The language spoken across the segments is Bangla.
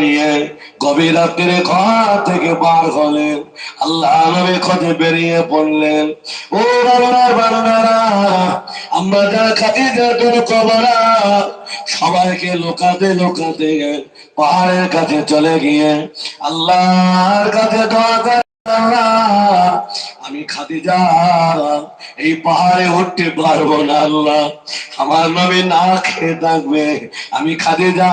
নিয়ে গভীর রাত্রে ঘর থেকে বার হলেন। আল্লাহ নবী খোঁজে বেরিয়ে পড়লেন। ও বাবার বান্দারা আমরা যা খাতি তোর কবরা, সবাইকে লোকাতে লোকাতে পাহাড়ের কাছে চলে গিয়ে আল্লাহর কাছে দোয়া আমি খাদিজা, এই পাহাড়ে উঠতে পারব না, আল্লাহ। আমার নবী না খেয়ে থাকবে, আমি খাদি খাদিজা।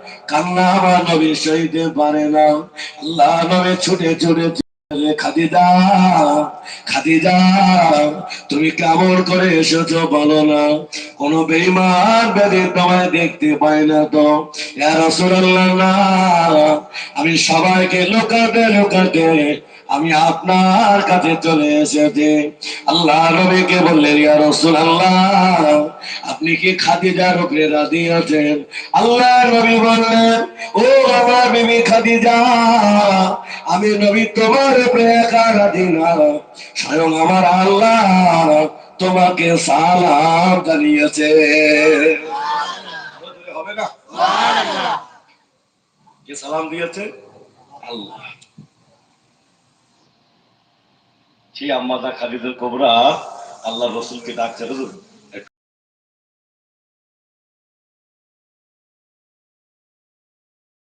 কান্না আমার নবী সইতে পারে না। আল্লাহ নবী ছুটে ছুটে খাদিদা খাদিজা তুমি কেমন করে এসেছ বলো না। কোন বেইমান ব্যাধি তোমায় দেখতে পাই না তো। আমি সবাইকে লোকাতে লোকাতে আমি আপনার কাছে চলে এসেছি। আল্লাহ নবীকে বললেন ইয়া রাসূলুল্লাহ আপনি কি খাদিজার উপরে রাজি আছেন? আল্লাহ নবী বললেন ও আমার বিবি খাদিজা আমি নবী তোমার উপরে একা রাজি না। স্বয়ং আমার আল্লাহ তোমাকে সালাম জানিয়েছে। হবে না? কে সালাম দিয়েছে? আল্লাহ। সেই আম্মাদা খালিদের কোবরা আল্লাহ রসুলকে ডাকছে হুজুর।